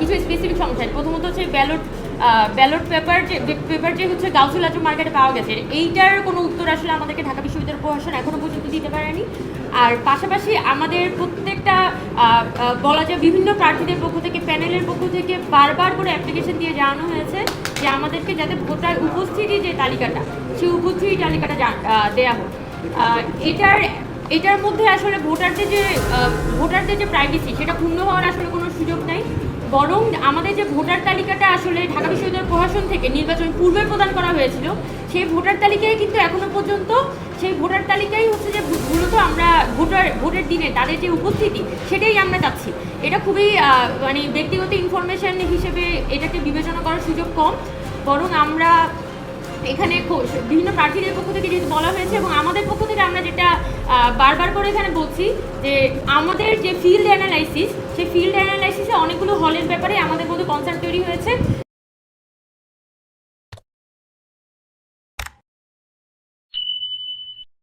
কিছু স্পেসিফিক সমস্যা। প্রথমত হচ্ছে ব্যালট ব্যালট পেপার যে পেপার যে হচ্ছে গাউসুল আজম মার্কেটে পাওয়া গেছে, এইটার কোনো উত্তর আসলে আমাদেরকে ঢাকা বিশ্ববিদ্যালয় প্রশাসন এখনও পর্যন্ত দিতে পারেনি আর পাশাপাশি আমাদের প্রত্যেকটা বলা যায় বিভিন্ন প্রার্থীদের পক্ষ থেকে, প্যানেলের পক্ষ থেকে বারবার করে অ্যাপ্লিকেশন দিয়ে জানানো হয়েছে যে আমাদেরকে যাতে ভোটার উপস্থিতি যে তালিকাটা, সেই উপস্থিতি তালিকাটা দেয়া হোক এটার এটার মধ্যে আসলে ভোটারদের যে ভোটারদের যে প্রাইভেসি সেটা পূর্ণ হওয়ার আসলে কোনো সুযোগ নাই। বরং আমাদের যে ভোটার তালিকাটা আসলে ঢাকা বিশ্ববিদ্যালয় প্রশাসন থেকে নির্বাচন পূর্বে প্রদান করা হয়েছিল, সেই ভোটার তালিকায় কিন্তু এখনও পর্যন্ত সেই ভোটার তালিকাই হচ্ছে যে মূলত আমরা ভোটার, ভোটের দিনে তাদের যে উপস্থিতি, সেটাই আমরা চাচ্ছি। এটা খুবই মানে ব্যক্তিগত ইনফরমেশন হিসেবে এটাকে বিবেচনা করার সুযোগ কম। বরং আমরা এখানে বিভিন্ন প্রার্থীদের পক্ষ থেকে যেহেতু বলা হয়েছে এবং আমাদের পক্ষ থেকে আমরা যেটা বারবার করে এখানে বলছি যে আমাদের যে ফিল্ড অ্যানালাইসিস সেই ফিল্ড অ্যানালাইসিসে অনেকগুলো হলের ব্যাপারে আমাদের মধ্যে কনসার্ট তৈরি হয়েছে।